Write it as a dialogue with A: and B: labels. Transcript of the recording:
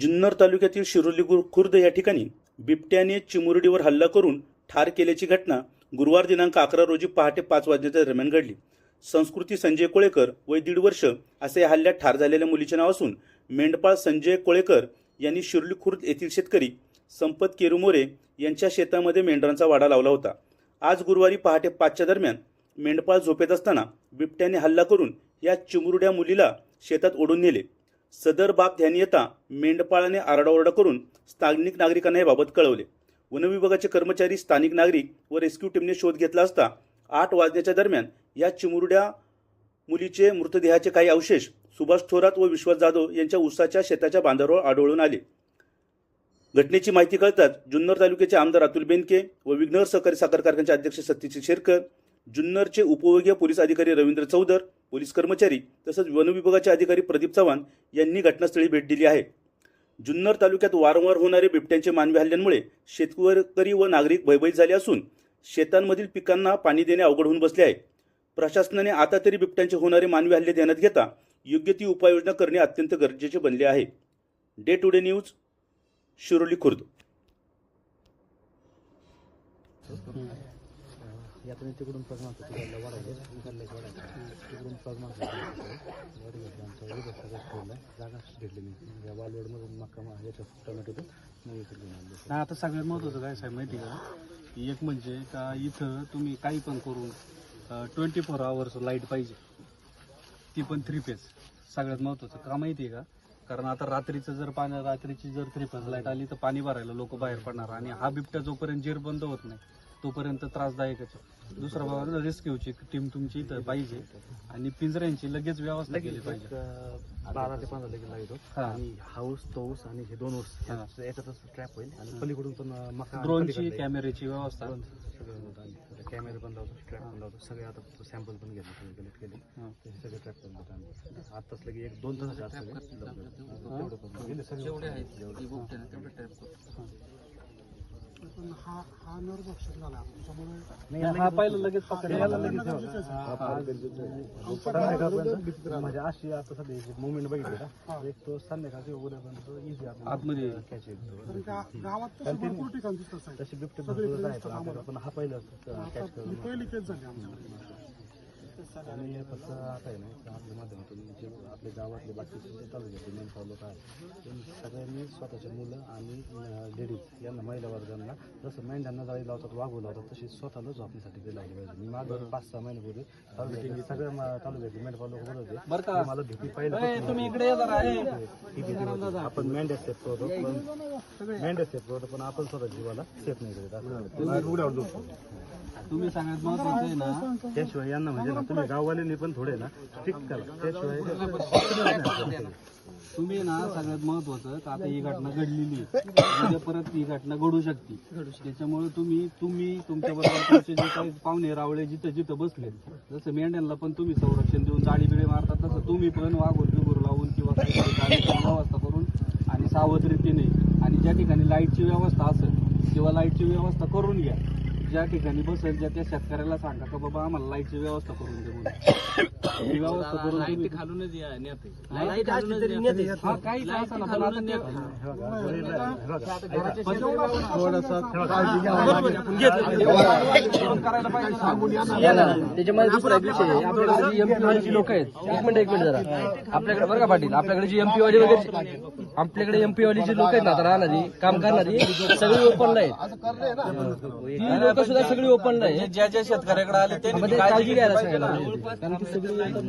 A: जुन्नर तालुक्यातील शिरोली खुर्द या ठिकाणी बिबट्याने चिमुरडीवर हल्ला करून ठार केल्याची घटना गुरुवार दिनांक अकरा रोजी पहाटे पाच वाजण्याच्या दरम्यान घडली. संस्कृती संजय कोळेकर वय दीड वर्ष असे या हल्ल्यात ठार झालेल्या मुलीचे नाव असून मेंढपाळ संजय कोळेकर यांनी शिरोली खुर्द येथील शेतकरी संपत केरुमोरे यांच्या शेतामध्ये मेंढरांचा वाडा लावला होता. आज गुरुवारी पहाटे पाचच्या दरम्यान मेंढपाळ झोपेत असताना बिबट्याने हल्ला करून या चिमुरड्या मुलीला शेतात ओढून नेले. सदर बाब ध्यानीयता मेंढपाळाने आरडाओरडा करून स्थानिक नागरिकांना याबाबत कळवले. वनविभागाचे कर्मचारी स्थानिक नागरिक व रेस्क्यू टीमने शोध घेतला असता आठ वाजण्याच्या दरम्यान या चिमुरड्या मुलीचे मृतदेहाचे काही अवशेष सुभाष थोरात व विश्वास जाधव यांच्या उसाच्या शेताच्या बांधावर आढळून आले. घटनेची माहिती कळताच जुन्नर तालुक्याचे आमदार अतुल बेनके व विघ्नर सहकारी साखर कारखान्याचे अध्यक्ष सत्यशील शेरकर जुन्नरचे उपविभागीय पोलीस अधिकारी रवींद्र चौधर पोलीस कर्मचारी तसंच वनविभागाचे अधिकारी प्रदीप चव्हाण यांनी घटनास्थळी भेट दिली आहे. जुन्नर तालुक्यात वारंवार होणारे बिबट्यांचे मानवी हल्ल्यांमुळे शेतकरी व नागरिक भयभीत झाले असून शेतांमधील पिकांना पाणी देणे अवघड होऊन बसले आहे. प्रशासनाने आता तरी बिबट्यांचे होणारे मानवी हल्ले ध्यानात घेता योग्य ती उपाययोजना करणे अत्यंत गरजेचे बनले आहे. Day to day news Shiroli Khurd.
B: यातून तिकडून पग मागतो तिकडला वाढायचे इकडल्याच वाढायचे तिकडून मागतो वाढ घेतला आमचा उभं सगळं ठेवलं जागा घेतली मी. या वालवडमधून मक्का याच्या टोमॅटोतून मग इकडे घेऊन आणले
C: नाही आता सगळ्यात महत्त्वाचं काय साहेब माहिती का की? एक म्हणजे का इथं तुम्ही काही पण करून ट्वेंटी फोर आवर्स लाइट पाहिजे. ती पण थ्री फेज सगळ्यात महत्त्वाचं का माहिती आहे का? कारण आता रात्रीचं जर पाणी रात्रीची जर थ्री फेज लाइट आली तर पाणी भरायला लोक बाहेर पडणार आणि हा बिबट्या जोपर्यंत जेर बंद होत नाही तोपर्यंत त्रासदायकच आहे. दुसरा बाबा रेस्क्यूची टीम तुमची इथं पाहिजे. आणि पिंजऱ्यांची लगेच व्यवस्था केली पाहिजे.
B: बारा ते पंधरा लगेच लागतो
C: हा.
B: आणि हाऊस तो ऊस आणि हे दोन. या- याच्यातच ट्रॅप होईल. आणि पलीकडून पण मका
C: ड्रोनची कॅमेऱ्याची व्यवस्था.
B: कॅमेरा पण लावतो ट्रॅप पण लावतो. सगळे आता सॅम्पल पण घेतले सगळे कलेक्ट केले.
C: हा.
B: ते सगळे ट्रॅप करून देतो आम्ही. आताच लगे एक दोन सगळे तेवढं गेले सगळे
C: नाही, हा पहिला लगेच
B: लगेच. म्हणजे अशी आता सध्या मुवमेंट बघितली का एक तो संध्याकाळची उद्यापर्यंत इझी
C: आतमध्ये.
B: कॅच येईल तसे बिबटे भरपूर आहेत आपल्याला, पण हा पहिला कॅच आणि फक्त आता आहे ना आपल्या माध्यमातून जे आपल्या गावातले बाकीचे जे तालुक्यातले मेन लोक आहेत त्यांनी स्वतःचे मुलं आणि लेडीज यांना महिला वर्गांना जसं मेंढ्यांना जाळी लावतात वाघू लावतात तशी स्वतःला झोपण्यासाठी ते लावली पाहिजे. मी मागं पाच सहा महिन्यापूर्वी तालुक्यातले सगळ्या मा- तालुक्यातले मेंढपाळ लोक बोलत होते.
C: बरं का?
B: मला भीती होती. आपण मेंढ्या सेफ करतो पण मेंढ्या सेफ करतो पण आपण स्वतः जीवाला सेफ नाही करत.
C: तुम्ही सगळ्यात महत्वाचं आहे ना
B: त्याशिवाय यांना म्हणजे ना तुम्ही गाववाल्यांनी पण थोडे ना स्ट्रिक्ट करा. त्याशिवाय
C: तुम्ही ना सगळ्यात महत्वाचं का आता ही घटना घडलेली आहे. उद्या परत ही घटना घडू शकते. त्याच्यामुळे तुम्ही तुम्ही तुमच्या बरोबर तुमचे जे काही पाहुणे रावळे जिथं जिथं बसले जसं मेंढ्यांना पण तुम्ही संरक्षण देऊन जाळी बिळी मारतात तसं तुम्ही पण वाघून बिगूर लावून किंवा व्यवस्था करून आणि सावध रीतीने आणि ज्या ठिकाणी लाईटची व्यवस्था असेल किंवा लाईटची व्यवस्था करून घ्या. ज्या ठिकाणी बसेल ज्या त्या शेतकऱ्याला सांगा का बाबा आम्हाला लाईटची व्यवस्था करून दे म्हणून. ही व्यवस्था करून तुम्ही
D: या नेते
C: लाइट नेते. हा.
D: त्याच्यामध्ये दुसरा एक विषय आहे. आपल्याकडे जी एमपी वाली लोक आहेत एक मिनिट एक मिनिट जरा आपल्याकडे बरं का पाटील आपल्याकडे जी एमपी वाली वगैरे आपल्याकडे एमपी वाली जी लोक आहेत ना आता राहणारी काम करणारी सगळी ओपनला आहेत ती लोक सुद्धा सगळी ओपनला आहेत
C: ज्या ज्या शेतकऱ्याकडे आले ते
D: काळजी घ्यायला सांगायला पाहिजे. कारण ती सगळी एकदम